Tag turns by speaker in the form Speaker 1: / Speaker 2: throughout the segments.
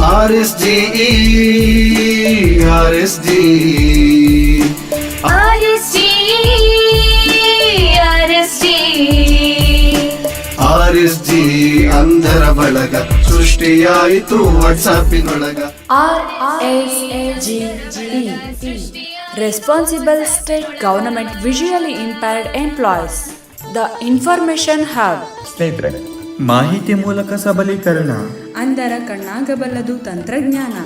Speaker 1: RSGE, S G ಅಂಧರ ಬಳಗ ಸೃಷ್ಟಿಯಾಯಿತು ವಾಟ್ಸಾಪಿನೊಳಗ
Speaker 2: R S G responsible state government visually impaired employees the information have
Speaker 3: ಸ್ನೇಹಿತರೆ ಮಾಹಿತಿ ಮೂಲಕ ಸಬಲೀಕರಣ.
Speaker 2: ಅಂದರ ಕಣ್ಣಾಗಬಲ್ಲದು ತಂತ್ರಜ್ಞಾನ.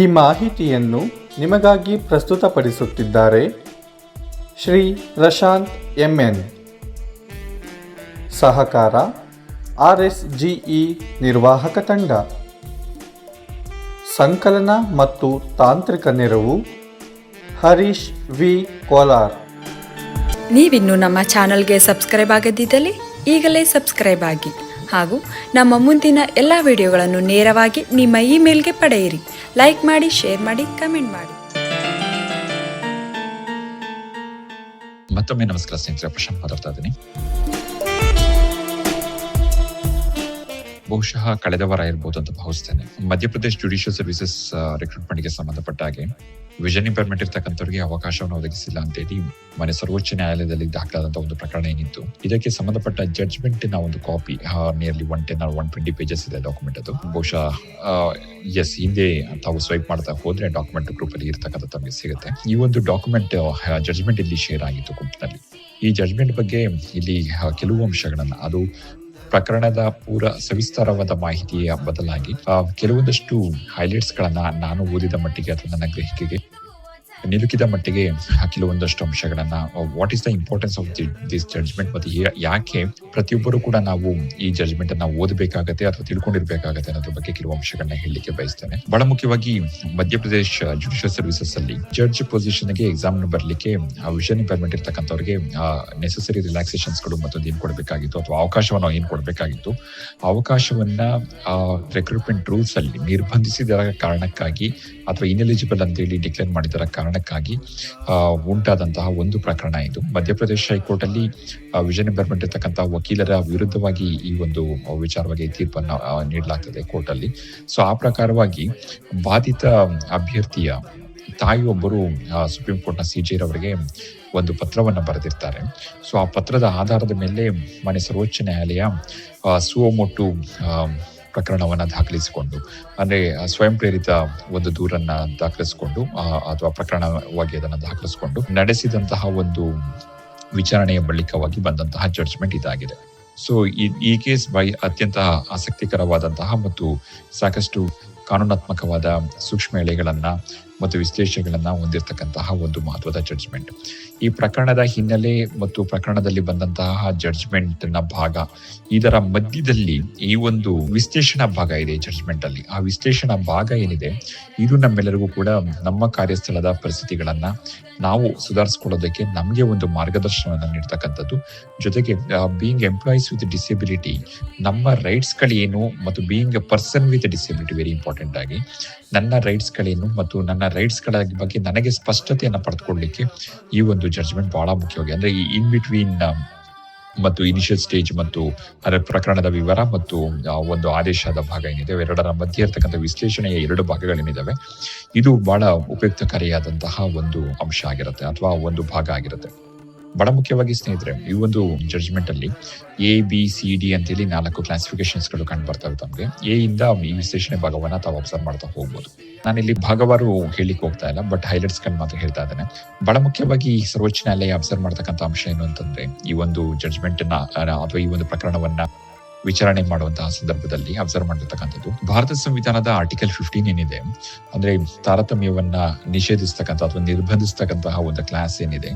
Speaker 4: ಈ ಮಾಹಿತಿಯನ್ನು ನಿಮಗಾಗಿ ಪ್ರಸ್ತುತಪಡಿಸುತ್ತಿದ್ದಾರೆ ಶ್ರೀ ಪ್ರಶಾಂತ್ ಎಂಎನ್ ಸಹಕಾರ ಆರ್ ಎಸ್ ಜಿಇ ನಿರ್ವಾಹಕ ತಂಡ. ಸಂಕಲನ ಮತ್ತು ತಾಂತ್ರಿಕ ನೆರವು ಹರೀಶ್ ವಿ ಕೋಲಾರ್.
Speaker 2: ನೀವಿನ್ನು ನಮ್ಮ ಚಾನಲ್ಗೆ ಸಬ್ಸ್ಕ್ರೈಬ್ ಆಗದಿದ್ದಲ್ಲಿ ಈಗಲೇ ಸಬ್ಸ್ಕ್ರೈಬ್ ಆಗಿ. ಹಾಗೂ ನಮ್ಮ ಮುಂದಿನ ಎಲ್ಲ ವಿಡಿಯೋಗಳನ್ನು ನೇರವಾಗಿ ನಿಮ್ಮ ಇಮೇಲ್ಗೆ ಪಡೆಯಿರಿ. ಲೈಕ್ ಮಾಡಿ, ಶೇರ್ ಮಾಡಿ, ಕಮೆಂಟ್ ಮಾಡಿ.
Speaker 5: ಮತ್ತೊಮ್ಮೆ ನಮಸ್ಕಾರ ಸ್ನೇಹಿತರೆ, ಪ್ರಶಾಂತ್ ಮಾತಾಡ್ತಾ ಇದ್ದೀನಿ. ಬಹುಶಃ ಕಳೆದ ವಾರ ಇರಬಹುದು ಅಂತ ಭಾವಿಸ್ತೇನೆ. ಮಧ್ಯಪ್ರದೇಶ್ ಜುಡಿಷಿಯಲ್ ಸರ್ವಿಸಸ್ ರಿಕ್ರೂಟ್ಮೆಂಟ್ಗೆ ಸಂಬಂಧಪಟ್ಟ ಹಾಗೆ ವಿಷನ್ ಇಂಪೇರ್ಮೆಂಟ್ ಇರ್ತಕ್ಕಂಥವ್ರಿಗೆ ಅವಕಾಶವನ್ನು ಒದಗಿಸಿಲ್ಲ ಅಂತೇಳಿ ಮನೆ ಸರ್ವೋಚ್ಚ ನ್ಯಾಯಾಲಯದಲ್ಲಿ ದಾಖಲಾದಂತ ಒಂದು ಪ್ರಕರಣ ಏನಿತ್ತು. ಇದಕ್ಕೆ ಸಂಬಂಧಪಟ್ಟ ಜಡ್ಜ್ಮೆಂಟ್ನ ಒಂದು copy nearly one ten one twenty pages ಇದೆ ಡಾಕ್ಯುಮೆಂಟ್ ಅದು. ಬಹುಶಃ ಎಸ್ ಹಿಂದೆ ತಾವು ಸ್ವೈಪ್ ಮಾಡ್ತಾ ಹೋದ್ರೆ ಡಾಕ್ಯುಮೆಂಟ್ ಗ್ರೂಪ್ ಅಲ್ಲಿ ಇರ್ತಕ್ಕಂಥ ತಮಗೆ ಸಿಗುತ್ತೆ. ಈ ಒಂದು ಡಾಕ್ಯುಮೆಂಟ್ ಜಡ್ಜ್ಮೆಂಟ್ ಇಲ್ಲಿ ಶೇರ್ ಆಗಿತ್ತು ಗುಂಪಿನಲ್ಲಿ. ಈ ಜಡ್ಜ್ಮೆಂಟ್ ಬಗ್ಗೆ ಇಲ್ಲಿ ಕೆಲವು ಅಂಶಗಳನ್ನ, ಅದು ಪ್ರಕರಣದ ಪೂರ ಸವಿಸ್ತಾರವಾದ ಮಾಹಿತಿಯ ಬದಲಾಗಿ ಕೆಲವೊಂದಷ್ಟು ಹೈಲೈಟ್ಸ್ ಗಳನ್ನ ನಾನು ಓದಿದ ಮಟ್ಟಿಗೆ ಅಥವಾ ನನ್ನ ಗ್ರಹಿಕೆಗೆ ನಿಲುಕಿದ ಮಟ್ಟಿಗೆ ಕೆಲವೊಂದಷ್ಟು ಅಂಶಗಳನ್ನ what is the importance of this judgment ಮತ್ತೆ ಯಾಕೆ ಪ್ರತಿಯೊಬ್ಬರು ಕೂಡ ನಾವು ಈ ಜಡ್ಜ್ಮೆಂಟ್ ಅನ್ನ ಓದಬೇಕಾಗತ್ತೆ ಅಥವಾ ತಿಳ್ಕೊಂಡಿರ್ಬೇಕಾಗತ್ತೆ ಅನ್ನೋದ್ರ ಬಗ್ಗೆ ಕೆಲವು ಅಂಶಗಳನ್ನ ಹೇಳಲಿಕ್ಕೆ ಬಯಸ್ತೇನೆ. ಬಹಳ ಮುಖ್ಯವಾಗಿ ಮಧ್ಯಪ್ರದೇಶ ಜುಡಿಷಿಯಲ್ ಸರ್ವಿಸಸ್ ಅಲ್ಲಿ ಜಡ್ಜ್ ಪೊಸಿಷನ್ಗೆ ಎಕ್ಸಾಮ್ ಬರಲಿಕ್ಕೆ ವಿಷನ್ ಇಂಪೇರ್ಮೆಂಟ್ ಇರ್ತಕ್ಕಂಥವ್ರಿಗೆ ನೆಸೆಸರಿ ರಿಲ್ಯಾಕ್ಸೇಷನ್ಸ್ಗಳು ಮತ್ತೊಂದು ಏನ್ ಕೊಡಬೇಕಾಗಿತ್ತು ಅಥವಾ ಅವಕಾಶವನ್ನು ಏನ್ ಕೊಡಬೇಕಾಗಿತ್ತು. ಅವಕಾಶವನ್ನ ರೆಕ್ರೂಟ್ಮೆಂಟ್ ರೂಲ್ಸ್ ಅಲ್ಲಿ ನಿರ್ಬಂಧಿಸಿದ ಕಾರಣಕ್ಕಾಗಿ ಅಥವಾ ಇನ್ಎಲಿಜಿಬಲ್ ಅಂತ ಹೇಳಿ ಡಿಕ್ಲೇರ್ ಮಾಡಿದರ ಕಾರಣಕ್ಕಾಗಿ ಉಂಟಾದಂತಹ ಒಂದು ಪ್ರಕರಣ ಇದು. ಮಧ್ಯಪ್ರದೇಶ ಹೈಕೋರ್ಟ್ ಅಲ್ಲಿ ವಿಜಯ್ ನಂಬರ್ ಇರ್ತಕ್ಕಂತಹ ವಕೀಲರ ವಿರುದ್ಧವಾಗಿ ಈ ಒಂದು ವಿಚಾರವಾಗಿ ತೀರ್ಪನ್ನು ನೀಡಲಾಗ್ತದೆ ಕೋರ್ಟ್ ಅಲ್ಲಿ ಸೊ, ಆ ಪ್ರಕಾರವಾಗಿ ಬಾಧಿತ ಅಭ್ಯರ್ಥಿಯ ತಾಯಿಯೊಬ್ಬರು ಸುಪ್ರೀಂ ಕೋರ್ಟ್ನ ಸಿಜೆ ರವರಿಗೆ ಒಂದು ಪತ್ರವನ್ನು ಬರೆದಿರ್ತಾರೆ. ಸೊ, ಆ ಪತ್ರದ ಆಧಾರದ ಮೇಲೆ ಮನೆ ಸರ್ವೋಚ್ಚ ನ್ಯಾಯಾಲಯ ಸುವಮೊಟ್ಟು ಪ್ರಕರಣವನ್ನ ದಾಖಲಿಸಿಕೊಂಡು, ಅಂದರೆ ಸ್ವಯಂ ಪ್ರೇರಿತ ಒಂದು ದೂರನ್ನ ದಾಖಲಿಸಿಕೊಂಡು ಅಥವಾ ಪ್ರಕರಣವಾಗಿ ಅದನ್ನು ದಾಖಲಿಸಿಕೊಂಡು ನಡೆಸಿದಂತಹ ಒಂದು ವಿಚಾರಣೆಯ ಬಳಿಕವಾಗಿ ಬಂದಂತಹ ಜಡ್ಜ್ಮೆಂಟ್ ಇದಾಗಿದೆ. ಸೊ ಈ ಕೇಸ್ ಬೈ ಅತ್ಯಂತ ಆಸಕ್ತಿಕರವಾದಂತಹ ಮತ್ತು ಸಾಕಷ್ಟು ಕಾನೂನಾತ್ಮಕವಾದ ಸೂಕ್ಷ್ಮ ಎಳೆಗಳನ್ನ ಮತ್ತು ವಿಶ್ಲೇಷಣೆಗಳನ್ನು ಹೊಂದಿರತಕ್ಕಂತಹ ಒಂದು ಮಹತ್ವದ ಜಡ್ಜ್ಮೆಂಟ್ ಈ ಪ್ರಕರಣದ ಹಿನ್ನೆಲೆ ಮತ್ತು ಪ್ರಕರಣದಲ್ಲಿ ಬಂದಂತಹ ಜಡ್ಜ್ಮೆಂಟ್ ಭಾಗ, ಇದರ ಮಧ್ಯದಲ್ಲಿ ಈ ಒಂದು ವಿಶ್ಲೇಷಣಾ ಭಾಗ ಇದೆ ಜಡ್ಜ್ಮೆಂಟ್ ಅಲ್ಲಿ. ಆ ವಿಶ್ಲೇಷಣಾ ಭಾಗ ಏನಿದೆ, ಇದು ನಮ್ಮೆಲ್ಲರಿಗೂ ಕೂಡ ನಮ್ಮ ಕಾರ್ಯಸ್ಥಳದ ಪರಿಸ್ಥಿತಿಗಳನ್ನ ನಾವು ಸುಧಾರಿಸ್ಕೊಳ್ಳೋದಕ್ಕೆ ನಮಗೆ ಒಂದು ಮಾರ್ಗದರ್ಶನವನ್ನು ನೀಡ್ತಕ್ಕಂಥದ್ದು. ಜೊತೆಗೆ ಬೀಯಿಂಗ್ ಎಂಪ್ಲಾಯೀಸ್ ವಿತ್ ಡಿಸೆಬಿಲಿಟಿ ನಮ್ಮ ರೈಟ್ಸ್ ಗಳೇನು ಮತ್ತು being a person with disability very important ಆಗಿ ನನ್ನ ರೈಟ್ಸ್ ಗಳೇನು ಮತ್ತು ನನ್ನ ರೈಟ್ಸ್ಗಳ ಬಗ್ಗೆ ನನಗೆ ಸ್ಪಷ್ಟತೆಯನ್ನು ಪಡೆದುಕೊಳ್ಳಲಿಕ್ಕೆ ಈ ಒಂದು ಜಡ್ಜ್ಮೆಂಟ್ ಬಹಳ ಮುಖ್ಯವಾಗಿ ಅಂದ್ರೆ ಈ ಇನ್ ಬಿಟ್ವೀನ್ ಮತ್ತು ಇನಿಷಿಯಲ್ ಸ್ಟೇಜ್ ಮತ್ತು ಅದರ ಪ್ರಕರಣದ ವಿವರ ಮತ್ತು ಒಂದು ಆದೇಶದ ಭಾಗ ಏನಿದೆ ಎರಡರ ಮಧ್ಯೆ ಇರತಕ್ಕಂಥ ವಿಶ್ಲೇಷಣೆಯ ಎರಡು ಭಾಗಗಳೇನಿದಾವೆ. ಇದು ಬಹಳ ಉಪಯುಕ್ತಕಾರಿಯಾದಂತಹ ಒಂದು ಅಂಶ ಆಗಿರುತ್ತೆ ಅಥವಾ ಒಂದು ಭಾಗ ಆಗಿರುತ್ತೆ. ಬಹಳ ಮುಖ್ಯವಾಗಿ ಸ್ನೇಹಿತರೆ, ಈ ಒಂದು ಜಡ್ಜ್ಮೆಂಟ್ ಅಲ್ಲಿ ಎ ಬಿ ಸಿ ಡಿ ಅಂತೇಳಿ ನಾಲ್ಕು ಕ್ಲಾಸಿಫಿಕೇಶನ್ಸ್ಗಳು ಕಂಡು ಬರ್ತವೆ ತಮಗೆ. ಎ ಇಂದ ಈ ವಿಶ್ಲೇಷಣೆ ಭಾಗವನ್ನ ತಾವು ಅಬ್ಸರ್ವ್ ಮಾಡ್ತಾ ಹೋಗ್ಬೋದು. ನಾನಿಲ್ಲಿ ಭಾಗವಾರು ಹೇಳಿಕ್ ಹೋಗ್ತಾ ಇಲ್ಲ ಬಟ್ ಹೈಲೈಟ್ಸ್ಗಳು ಮಾತ್ರ ಹೇಳ್ತಾ ಇದ್ದೇನೆ. ಬಹಳ ಮುಖ್ಯವಾಗಿ ಸರ್ವೋಚ್ಚ ನ್ಯಾಯಾಲಯ ಅಬ್ಸರ್ವ್ ಮಾಡ್ತಕ್ಕಂಥ ಅಂಶ ಏನು ಅಂತಂದ್ರೆ, ಈ ಒಂದು ಜಡ್ಜ್ಮೆಂಟ್ನ ಅಥವಾ ಈ ಒಂದು ಪ್ರಕರಣವನ್ನ ವಿಚಾರಣೆ ಮಾಡುವಂತಹ ಸಂದರ್ಭದಲ್ಲಿ ಅಬ್ಸರ್ವ್ ಮಾಡಿರ್ತಕ್ಕಂಥದ್ದು. ಭಾರತ ಸಂವಿಧಾನದ ಆರ್ಟಿಕಲ್ ಫಿಫ್ಟೀನ್ ಏನಿದೆ, ಅಂದ್ರೆ ತಾರತಮ್ಯವನ್ನ ನಿಷೇಧಿಸ್ತಕ್ಕಂಥ ಅಥವಾ ನಿರ್ಬಂಧಿಸ್ತಕ್ಕಂತಹ ಒಂದು ಕ್ಲಾಸ್ ಏನಿದೆ,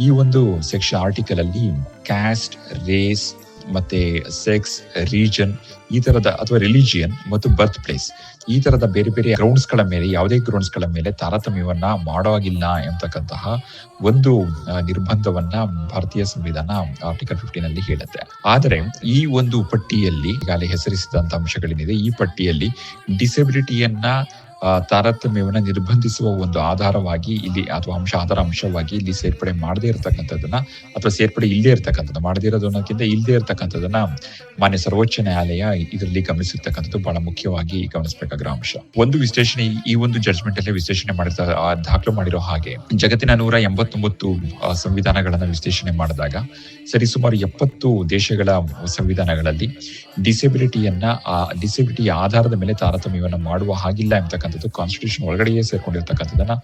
Speaker 5: ಈ ಒಂದು ಸೆಕ್ಷನ್ ಆರ್ಟಿಕಲ್ ಅಲ್ಲಿ ಕ್ಯಾಸ್ಟ್ ರೇಸ್ ಮತ್ತೆ ಸೆಕ್ಸ್ ರೀಜನ್ ಈ ತರದ ಅಥವಾ ರಿಲಿಜಿಯನ್ ಮತ್ತು ಬರ್ತ್ ಪ್ಲೇಸ್ ಈ ತರದ ಬೇರೆ ಬೇರೆ ಗ್ರೌಂಡ್ಸ್ಗಳ ಮೇಲೆ, ಯಾವುದೇ ಗ್ರೌಂಡ್ಸ್ಗಳ ಮೇಲೆ ತಾರತಮ್ಯವನ್ನ ಮಾಡೋವಾಗಿಲ್ಲ ಎಂಬತಕ್ಕಂತಹ ಒಂದು ನಿರ್ಬಂಧವನ್ನ ಭಾರತೀಯ ಸಂವಿಧಾನ ಆರ್ಟಿಕಲ್ ಫಿಫ್ಟೀನ್ ಅಲ್ಲಿ ಹೇಳುತ್ತೆ. ಆದರೆ ಈ ಒಂದು ಪಟ್ಟಿಯಲ್ಲಿ ಈಗಾಗಲೇ ಹೆಸರಿಸಿದಂತ ಅಂಶಗಳೇನಿದೆ ಈ ಪಟ್ಟಿಯಲ್ಲಿ ಡಿಸೆಬಿಲಿಟಿಯನ್ನ ತಾರತಮ್ಯವನ್ನ ನಿರ್ಬಂಧಿಸುವ ಒಂದು ಆಧಾರವಾಗಿ ಇಲ್ಲಿ ಅಥವಾ ಅಂಶ, ಆಧಾರ ಅಂಶವಾಗಿ ಇಲ್ಲಿ ಸೇರ್ಪಡೆ ಮಾಡದೇ ಇರತಕ್ಕಂಥದ್ದನ್ನ ಅಥವಾ ಸೇರ್ಪಡೆ ಇಲ್ಲದೆ ಇರತಕ್ಕಂಥದ್ದು, ಮಾಡದೇ ಇರೋದನ್ನಕ್ಕಿಂತ ಇಲ್ಲದೆ ಇರತಕ್ಕಂಥದ್ದನ್ನ ಮಾನ್ಯ ಸರ್ವೋಚ್ಚ ನ್ಯಾಯಾಲಯ ಇದರಲ್ಲಿ ಗಮನಿಸಿರ್ತಕ್ಕಂಥದ್ದು ಬಹಳ ಮುಖ್ಯವಾಗಿ ಗಮನಿಸಬೇಕಾಗಿರೋ ಅಂಶ ಒಂದು ವಿಶ್ಲೇಷಣೆ, ಈ ಒಂದು ಜಡ್ಜ್ಮೆಂಟ್ ಅಲ್ಲಿ ವಿಶ್ಲೇಷಣೆ ಮಾಡಿದ ದಾಖಲು ಮಾಡಿರೋ ಹಾಗೆ ಜಗತ್ತಿನ ನೂರ ಎಂಬತ್ತೊಂಬತ್ತು ಸಂವಿಧಾನಗಳನ್ನ ವಿಶ್ಲೇಷಣೆ ಮಾಡಿದಾಗ ಸರಿಸುಮಾರು ಎಪ್ಪತ್ತು ದೇಶಗಳ ಸಂವಿಧಾನಗಳಲ್ಲಿ ಡಿಸೆಬಿಲಿಟಿಯನ್ನ ಆ ಡಿಸೆಬಿಲಿಟಿ ಆಧಾರದ ಮೇಲೆ ತಾರತಮ್ಯವನ್ನು ಮಾಡುವ ಹಾಗಿಲ್ಲ ಎಂಬತಕ್ಕಂಥದ್ದು ಕಾನ್ಸ್ಟಿಟ್ಯೂಷನ್ ಒಳಗಡೆಯೇ ಸೇರ್ಕೊಂಡಿರ್ತಕ್ಕಂಥದ್ದನ್ನ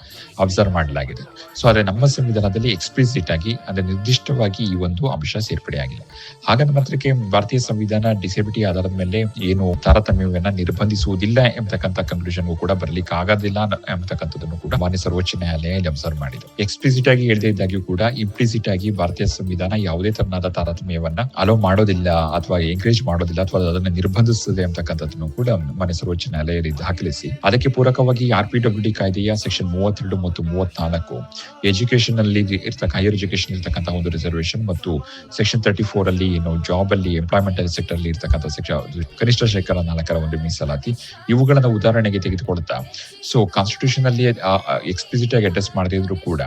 Speaker 5: ಅಬ್ಸರ್ವ್ ಮಾಡಲಾಗಿದೆ. ಸೊ ಆದರೆ ನಮ್ಮ ಸಂವಿಧಾನದಲ್ಲಿ ಎಕ್ಸ್ಪ್ಲಿಸಿಟ್ ಆಗಿ, ಅಂದ್ರೆ ನಿರ್ದಿಷ್ಟವಾಗಿ ಈ ಒಂದು ಅಂಶ ಸೇರ್ಪಡೆಯಾಗಿಲ್ಲ ಹಾಗಂತ ಮಾತ್ರಕ್ಕೆ ಭಾರತೀಯ ಸಂವಿಧಾನ ಡಿಸೆಬಿಲಿಟಿ ಆಧಾರದ ಮೇಲೆ ಏನು ತಾರತಮ್ಯವನ್ನ ನಿರ್ಬಂಧಿಸುವುದಿಲ್ಲ ಎಂಬತಕ್ಕಂಥ ಕನ್ಕ್ಲೂಷನ್ ಕೂಡ ಬರಲಿಕ್ಕೆ ಆಗೋದಿಲ್ಲ ಎಂಬತಕ್ಕಂಥದ್ದನ್ನು ಕೂಡ ಮಾನ್ಯ ಸರ್ವೋಚ್ಚ ನ್ಯಾಯಾಲಯ ಇಲ್ಲಿ ಅಬ್ಸರ್ವ್ ಮಾಡಿದೆ. ಎಕ್ಸ್ಪ್ಲಿಸಿಟ್ ಆಗಿ ಹೇಳದೇ ಇದ್ದಾಗ್ಯೂ ಕೂಡ ಇಂಪ್ಲಿಸಿಟ್ ಆಗಿ ಭಾರತೀಯ ಸಂವಿಧಾನ ಯಾವುದೇ ತರನಾದ ತಾರತಮ್ಯವನ್ನ ಅಲೋ ಮಾಡೋದಿಲ್ಲ ಅಥವಾ ಎಂಕರೇಜ್ ಮಾಡೋದಿಲ್ಲ ಅಥವಾ ಅದನ್ನ ನಿರ್ಬಂಧಿಸುತ್ತದೆ ಅಂತಕ್ಕಂಥದ್ದನ್ನು ಕೂಡ ಮನೆ ಸರ್ವೋಚ್ಚ ನ್ಯಾಯಾಲಯ ದಾಖಲಿಸಿ. ಅದಕ್ಕೆ ಪೂರಕವಾಗಿ ಆರ್ ಪಿ ಡಬ್ಲ್ಯೂ ಡಿ ಕಾಯ್ದೆಯ ಸೆಕ್ಷನ್ ಮೂವತ್ತೆರಡು ಮತ್ತು ಮೂವತ್ನಾಲ್ಕು ಎಜುಕೇಶನ್ ಅಲ್ಲಿ ಇರ್ತಕ್ಕ ಹೈಯರ್ ಎಜುಕೇಶನ್ ಇರ್ತಕ್ಕಂಥ ಒಂದು ರಿಸರ್ವೇಶನ್ ಮತ್ತು ಸೆಕ್ಷನ್ ತರ್ಟಿ ಫೋರ್ ಅಲ್ಲಿ ಏನು ಜಾಬ್ ಅಲ್ಲಿ ಎಂಪ್ಲಾಯ್ಮೆಂಟ್ ಸೆಕ್ಟರ್ ಅಲ್ಲಿ ಇರ್ತಕ್ಕಂಥ ಕನಿಷ್ಠ ಶೇಕಡ ನಾಲ್ಕರ ಒಂದು ಮೀಸಲಾತಿ. ಇವುಗಳನ್ನ ಉದಾಹರಣೆಗೆ ತೆಗೆದುಕೊಳ್ತಾ ಸೊ ಕಾನ್ಸ್ಟಿಟ್ಯೂಷನ್ ಅಲ್ಲಿ ಎಕ್ಸ್ಪ್ಲಿಸಿಟ್ ಆಗಿ ಅಡ್ರೆಸ್ ಮಾಡದಿದ್ರು ಕೂಡ,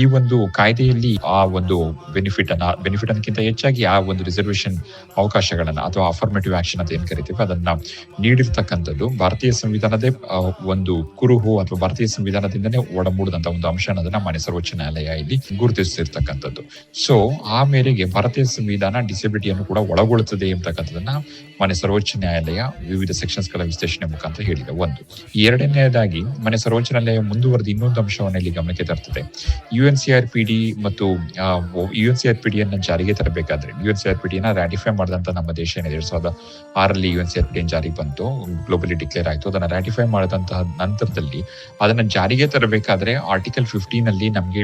Speaker 5: ಈ ಒಂದು ಕಾಯ್ದೆಯಲ್ಲಿ ಆ ಒಂದು ಬೆನಿಫಿಟ್ ಅನ್ನ ಬೆನಿಫಿಟ್ ಅನ್ನಕ್ಕಿಂತ ಹೆಚ್ಚಾಗಿ ಆ ಒಂದು ರಿಸರ್ವೇಶನ್ ಅವಕಾಶಗಳನ್ನ ಅಥವಾ ಅಫರ್ಮೇಟಿವ್ ಆಕ್ಷನ್ ಅಂತ ಏನ್ ಕರಿತೀವಿ, ಅದನ್ನ ನೀಡಿರ್ತಕ್ಕಂಥದ್ದು ಭಾರತೀಯ ಸಂವಿಧಾನದೇ ಒಂದು ಕುರುಹು ಅಥವಾ ಭಾರತೀಯ ಸಂವಿಧಾನದಿಂದನೇ ಒಡಮೂಡಿದಂತ ಒಂದು ಅಂಶ ಅನ್ನೋದನ್ನ ಮಾನ್ಯ ಸರ್ವೋಚ್ಚ ನ್ಯಾಯಾಲಯ ಇಲ್ಲಿ ಗುರುತಿಸಿರ್ತಕ್ಕಂಥದ್ದು ಸೊ ಆ ಮೇರೆಗೆ ಭಾರತೀಯ ಸಂವಿಧಾನ ಡಿಸೆಬಿಲಿಟಿಯನ್ನು ಕೂಡ ಒಳಗೊಳ್ಳುತ್ತದೆ ಎಂಬತಕ್ಕಂಥದ್ದನ್ನ ಮಾನ್ಯ ಸರ್ವೋಚ್ಚ ನ್ಯಾಯಾಲಯ ವಿವಿಧ ಸೆಕ್ಷನ್ಸ್ಗಳ ವಿಶ್ಲೇಷಣೆ ಮುಖಾಂತರ ಹೇಳಿದೆ. ಒಂದು, ಎರಡನೆಯದಾಗಿ ಮನೆ ಸರ್ವೋಚ್ಚ ನ್ಯಾಯಾಲಯ ಮುಂದುವರೆದ ಇನ್ನೊಂದು ಅಂಶವನ್ನು ಇಲ್ಲಿ ಗಮನಕ್ಕೆ ತರ್ತದೆ. U N C R P D ಮತ್ತು U N C R P D ಅನ್ನ ಜಾರಿಗೆ ತರಬೇಕಾದ್ರೆ U N C R P ನ ರಾಟಿಫೈ ಮಾಡಿದಂತ ನಮ್ಮ ದೇಶ ಏನಿದೆ, ಎರಡ್ ಸಾವಿರದ ಆರಲ್ಲಿ U N C R P ಜಾರಿಗೆ ಬಂತು ಗ್ಲೋಬಲಿ ಡಿಕ್ಲೇರ್ ಆಯ್ತು. ಅದನ್ನ ರಾಟಿಫೈ ಮಾಡಿದಂತಹ ನಂತರದಲ್ಲಿ ಅದನ್ನ ಜಾರಿಗೆ ತರಬೇಕಾದ್ರೆ ಆರ್ಟಿಕಲ್ ಫಿಫ್ಟೀನ್ ಅಲ್ಲಿ ನಮಗೆ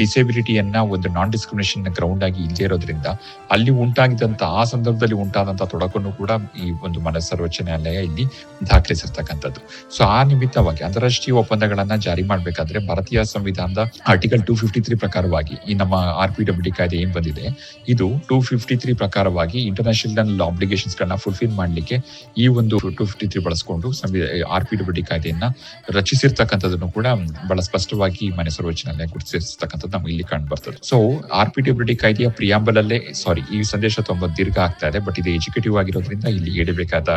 Speaker 5: ಡಿಸೆಬಿಲಿಟಿಯನ್ನ ಒಂದು ನಾನ್ ಡಿಸ್ಕ್ರಿಮಿನೇಷನ್ ಗ್ರೌಂಡ್ ಆಗಿ ಇಲ್ಲದೆ ಇರೋದ್ರಿಂದ ಅಲ್ಲಿ ಉಂಟಾಗಿದ್ದಂತ, ಆ ಸಂದರ್ಭದಲ್ಲಿ ಉಂಟಾದಂತಹ ತೊಡಕನ್ನು ಕೂಡ ಈ ಒಂದು ಮನ ಸರ್ವೋಚ್ಚ ನ್ಯಾಯಾಲಯ ಇಲ್ಲಿ ದಾಖಲಿಸಿರ್ತಕ್ಕಂಥದ್ದು. ಸೊ ಆ ನಿಮಿತ್ತವಾಗಿ ಅಂತಾರಾಷ್ಟ್ರೀಯ ಒಪ್ಪಂದಗಳನ್ನ ಜಾರಿ ಮಾಡಬೇಕಾದ್ರೆ ಭಾರತೀಯ ಸಂವಿಧಾನದ ಆರ್ಟಿಕಲ್ ಟೂ ಫಿಫ್ಟಿ ತ್ರೀ ಪ್ರಕಾರವಾಗಿ ಈ ನಮ್ಮ ಆರ್ ಪಿ ಡಬ್ಲ್ಯೂ ಕಾಯ್ದೆ ಏನ್ ಬಂದಿದೆ, ಇದು ಟೂ ಫಿಫ್ಟಿ ತ್ರೀ ಪ್ರಕಾರವಾಗಿ ಇಂಟರ್ನ್ಯಾಷನಲ್ ಆಬ್ಲಿಗೇಷನ್ಸ್ ಗಳನ್ನ ಫುಲ್ಫಿಲ್ ಮಾಡಲಿಕ್ಕೆ ಈ ಒಂದು ಟು ಫಿಫ್ಟಿ ತ್ರೀ ಬಳಸಿಕೊಂಡು ಆರ್ ಪಿ ಡಬ್ಲ್ಯೂ ಕಾಯ್ದೆಯನ್ನ ರಚಿಸಿರ್ತಕ್ಕಂಥದ್ದನ್ನು ಕೂಡ ಬಹಳ ಸ್ಪಷ್ಟವಾಗಿ ಮನೆ ಸರ್ವೋಚ್ಚ ನ್ಯಾಯಾಲಯ ಗುರುತಿಸಿರ್ತಕ್ಕಂಥದ್ದು ನಮ್ಗೆ ಇಲ್ಲಿ ಕಂಡು ಬರ್ತದೆ. ಸೊ ಆರ್ ಪಿ ಡಬ್ಲ್ಯೂ ಕಾಯ್ದೆಯ ಪ್ರಿಯಾಂಬಲ್ ಅಲ್ಲೇ ಸಾರಿ ಈ ಸಂದೇಶ ತುಂಬಾ ದೀರ್ಘ ಆಗ್ತಾ ಇದೆ ಬಟ್ ಇದು ಎಜುಕೇಟಿವ್ ಆಗಿರೋದ್ರಿಂದ ಇಲ್ಲಿ ಹೇಳಬೇಕಾದ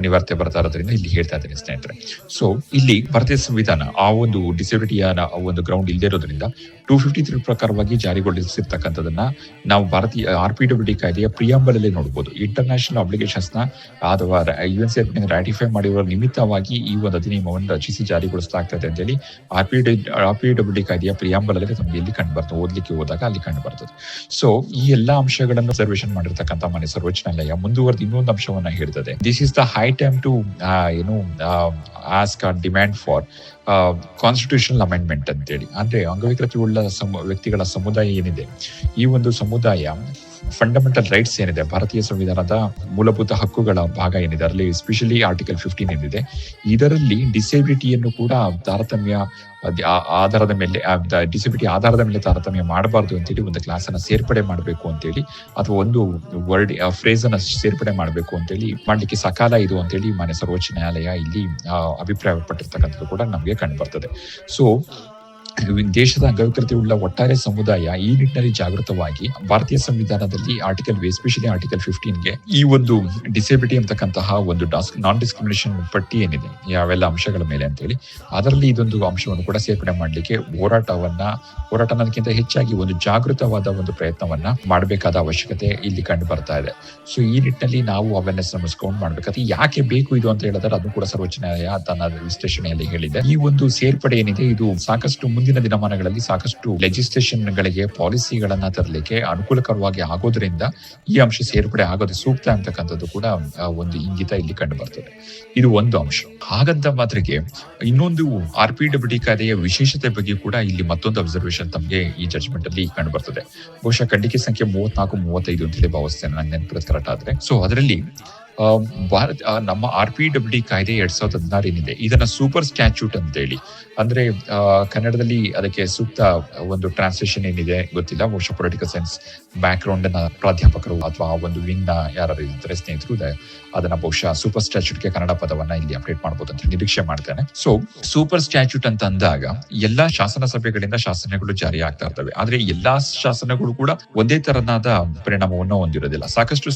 Speaker 5: ಅನಿವಾರ್ಯತೆ ಬರ್ತಾ ಇರೋದ್ರಿಂದ ಇಲ್ಲಿ ಹೇಳ್ತಾ ಇದ್ದೇನೆ ಸ್ನೇಹಿತರೆ. ಸೊ ಇಲ್ಲಿ ಭಾರತೀಯ ಸಂವಿಧಾನ ಆ ಒಂದು ಡಿಸೆಬಿಲಿಟಿಯ ಒಂದು ಗ್ರೌಂಡ್ ಇಲ್ಲದೆ ಇರೋದ್ರಿಂದ ಟೂ ಫಿಫ್ಟಿ ತ್ರೀ ಪ್ರಕಾರವಾಗಿ ಜಾರಿಗೊಳಿಸಿರ್ತಕ್ಕಂಥದನ್ನ ನಾವು ಭಾರತೀಯ ಆರ್ ಪಿ ಡಬ್ಲ್ಯೂ ಡಿ ಕಾಯ್ದೆಯ ಪ್ರಿಯಾಂಬಲ್ ಅಲ್ಲಿ ನೋಡಬಹುದು ಇಂಟರ್ನ್ಯಾಷನಲ್ ನ ಅಥವಾ ಯು ಎನ್ ಸಿ ರಾಟಿಫೈ ಮಾಡಿರುವ ನಿಮಿತ್ತವಾಗಿ ಈ ಒಂದು ಅಧಿನಿಯಮವನ್ನು ರಚಿಸಿ ಜಾರಿಗೊಳಿಸಲಾಗ್ತದೆ ಅಂತ ಹೇಳಿ R P R P W D ಕಾಯ್ದೆಯ ಪ್ರಿಯಾಂಬಲ್ ಅಲ್ಲಿ ನಮಗೆ ಇಲ್ಲಿ ಕಂಡು ಬರ್ತದೆ ಓದ್ಲಿಕ್ಕೆ ಹೋದಾಗ ಅಲ್ಲಿ ಕಂಡು ಬರ್ತದೆ ಸೊ ಈ ಎಲ್ಲಾ ಅಂಶಗಳನ್ನು ಸರ್ವೇಷನ್ ಮಾಡಿರ್ತಕ್ಕಂಥ ಮನೆ ಸರ್ವೋಚ್ಚ ನ್ಯಾಯಾಲಯ ಮುಂದುವರೆದ ಇನ್ನೊಂದು ಅಂಶವನ್ನ ಹೇಳ್ತದೆ. This is the high time to ಏನು ask demand for constitutional amendment ಅಂತೇಳಿ. ಅಂದ್ರೆ ಅಂಗವಿಕಲತೆ ಉಳ್ಳ ವ್ಯಕ್ತಿಗಳ ಸಮುದಾಯ ಏನಿದೆ, ಈ ಒಂದು ಸಮುದಾಯ ಫಂಡಮೆಂಟಲ್ ರೈಟ್ಸ್ ಏನಿದೆ, ಭಾರತೀಯ ಸಂವಿಧಾನದ ಮೂಲಭೂತ ಹಕ್ಕುಗಳ ಭಾಗ ಏನಿದೆ, ಅದರಲ್ಲಿ ಎಸ್ಪೆಷಲಿ ಆರ್ಟಿಕಲ್ ಫಿಫ್ಟೀನ್ ಏನಿದೆ, ಇದರಲ್ಲಿ ಡಿಸೇಬಿಲಿಟಿಯನ್ನು ಕೂಡ ತಾರತಮ್ಯ ಆಧಾರದ ಮೇಲೆ ಡಿಸಬಿಲಿಟಿ ಆಧಾರದ ಮೇಲೆ ತಾರತಮ್ಯ ಮಾಡಬಾರ್ದು ಅಂತೇಳಿ ಒಂದು ಕ್ಲಾಸ್ ಅನ್ನ ಸೇರ್ಪಡೆ ಮಾಡಬೇಕು ಅಂತೇಳಿ, ಅಥವಾ ಒಂದು ವರ್ಡ್ ಫ್ರೇಸ್ ಅನ್ನ ಸೇರ್ಪಡೆ ಮಾಡಬೇಕು ಅಂತೇಳಿ ಮಾಡ್ಲಿಕ್ಕೆ ಸಕಾಲ ಇದು ಅಂತೇಳಿ ಮಾನ್ಯ ಸರ್ವೋಚ್ಚ ನ್ಯಾಯಾಲಯ ಇಲ್ಲಿ ಅಭಿಪ್ರಾಯ ಅಭಿಪ್ರಾಯಪಟ್ಟಿರ್ತಕ್ಕಂಥದ್ದು ಕೂಡ ನಮಗೆ ಕಂಡು ಬರ್ತದೆ. ಸೊ ದೇಶದ ಅಂಗವಿಕಲತೆ ಉಳ್ಳ ಒಟ್ಟಾರೆ ಸಮುದಾಯ ಈ ನಿಟ್ಟಿನಲ್ಲಿ ಜಾಗೃತವಾಗಿ ಭಾರತೀಯ ಸಂವಿಧಾನದಲ್ಲಿ ಆರ್ಟಿಕಲ್ ಎಸ್ಪೆಷಲಿ ಆರ್ಟಿಕಲ್ ಫಿಫ್ಟೀನ್ಗೆ ಈ ಒಂದು ಡಿಸೆಬಿಲಿಟಿ ಅಂತಕ್ಕಂತಹ ಒಂದು ನಾನ್ ಡಿಸ್ಕ್ರಿಮಿನೇಷನ್ ಪಟ್ಟಿ ಏನಿದೆ, ಯಾವೆಲ್ಲ ಅಂಶಗಳ ಮೇಲೆ ಅಂತ ಹೇಳಿ ಅದರಲ್ಲಿ ಇದೊಂದು ಅಂಶವನ್ನು ಕೂಡ ಸೇರ್ಪಡೆ ಮಾಡಲಿಕ್ಕೆ ಹೋರಾಟವನ್ನ ಹೋರಾಟನಕ್ಕಿಂತ ಹೆಚ್ಚಾಗಿ ಒಂದು ಜಾಗೃತವಾದ ಒಂದು ಪ್ರಯತ್ನವನ್ನ ಮಾಡಬೇಕಾದ ಅವಶ್ಯಕತೆ ಇಲ್ಲಿ ಕಂಡು ಬರ್ತಾ ಇದೆ. ಸೊ ಈ ನಿಟ್ಟಿನಲ್ಲಿ ನಾವು ಅವೇರ್ನೆಸ್ ನಮಸ್ಕೊಂಡು ಮಾಡ್ಬೇಕಾದ್ರೆ ಯಾಕೆ ಬೇಕು ಇದು ಅಂತ ಹೇಳಿದ್ರೆ ಅದು ಕೂಡ ಸರ್ವೋಚ್ಚ ನ್ಯಾಯಾಲಯ ತನ್ನ ವಿಶ್ಲೇಷಣೆಯಲ್ಲಿ ಹೇಳಿದೆ. ಈ ಒಂದು ಸೇರ್ಪಡೆ ಏನಿದೆ, ಇದು ಸಾಕಷ್ಟು ಮುಂದಿನ ದಿನಮಾನಗಳಲ್ಲಿ ಸಾಕಷ್ಟು ಲೆಜಿಸ್ಲೇಷನ್ ಗಳಿಗೆ ಪಾಲಿಸಿಗಳನ್ನ ತರಲಿಕ್ಕೆ ಅನುಕೂಲಕರವಾಗಿ ಆಗೋದ್ರಿಂದ ಈ ಅಂಶ ಸೇರ್ಪಡೆ ಆಗೋದು ಸೂಕ್ತ ಅಂತಕ್ಕಂಥದ್ದು ಕೂಡ ಒಂದು ಇಂಗಿತ ಇಲ್ಲಿ ಕಂಡು ಬರ್ತದೆ. ಇದು ಒಂದು ಅಂಶ. ಹಾಗಂತ ಮಾತ್ರಕ್ಕೆ ಇನ್ನೊಂದು ಆರ್ ಪಿ ಡಬ್ಲ್ಯೂ ಕಾಯ್ದೆಯ ವಿಶೇಷತೆ ಬಗ್ಗೆ ಕೂಡ ಇಲ್ಲಿ ಮತ್ತೊಂದು ಅಬ್ಸರ್ವೇಷನ್ ತಮಗೆ ಈ ಜಡ್ಜ್ಮೆಂಟ್ ಅಲ್ಲಿ ಕಂಡು ಬರ್ತದೆ. ಬಹುಶಃ ಖಂಡಿಕೆ ಸಂಖ್ಯೆ ಮೂವತ್ನಾಲ್ಕು, ಮೂವತ್ತೈದು ಅಂತ ಹೇಳಿ ಭಾವಿಸ್ತೇನೆ ನನ್ನ ನೆನಪಿರೋದು ಕರೆಕ್ಟ್ ಆದ್ರೆ. ಸೊ ಅದರಲ್ಲಿ ಭಾರತ ನಮ್ಮ ಆರ್ ಪಿ ಡಬ್ಲ್ಯೂ ಡಿ ಕಾಯ್ದೆ ಎರಡ್ ಸಾವಿರದ ಹದಿನಾರು ಏನಿದೆ ಇದನ್ನ ಸೂಪರ್ ಸ್ಟ್ಯಾಚ್ಯೂಟ್ ಅಂತ ಹೇಳಿ ಅಂದ್ರೆ ಕನ್ನಡದಲ್ಲಿ ಅದಕ್ಕೆ ಸೂಕ್ತ ಒಂದು ಟ್ರಾನ್ಸ್ಲೇಷನ್ ಏನಿದೆ ಗೊತ್ತಿಲ್ಲ. ವರ್ಷ ಪೊಲಿಟಿಕಲ್ ಸೈನ್ಸ್ ಬ್ಯಾಕ್ ಗ್ರೌಂಡ್ನ ಪ್ರಾಧ್ಯಾಪಕರು ಅಥವಾ ಆ ಒಂದು ವಿಂಗ್ನ ಯಾರು ಇದ್ರೆ ಸ್ನೇಹಿತರು ಅದನ್ನ ಬಹುಶಃ ಸೂಪರ್ ಸ್ಟ್ಯಾಚ್ಯೂಟ್ಗೆ ಕನ್ನಡ ಪದವನ್ನ ಇಲ್ಲಿ ಅಪ್ಡೇಟ್ ಮಾಡಬಹುದು ಅಂತ ನಿರೀಕ್ಷೆ ಮಾಡ್ತೇನೆ. ಸೊ ಸೂಪರ್ ಸ್ಟ್ಯಾಚ್ಯೂಟ್ ಅಂತ ಅಂದಾಗ ಎಲ್ಲಾ ಶಾಸನ ಸಭೆಗಳಿಂದ ಶಾಸನಗಳು ಜಾರಿ ಆಗ್ತಾ ಇರ್ತವೆ. ಆದ್ರೆ ಎಲ್ಲಾ ಶಾಸನಗಳು ಕೂಡ ಒಂದೇ ತರನಾದ ಪರಿಣಾಮವನ್ನು ಹೊಂದಿರೋದಿಲ್ಲ. ಸಾಕಷ್ಟು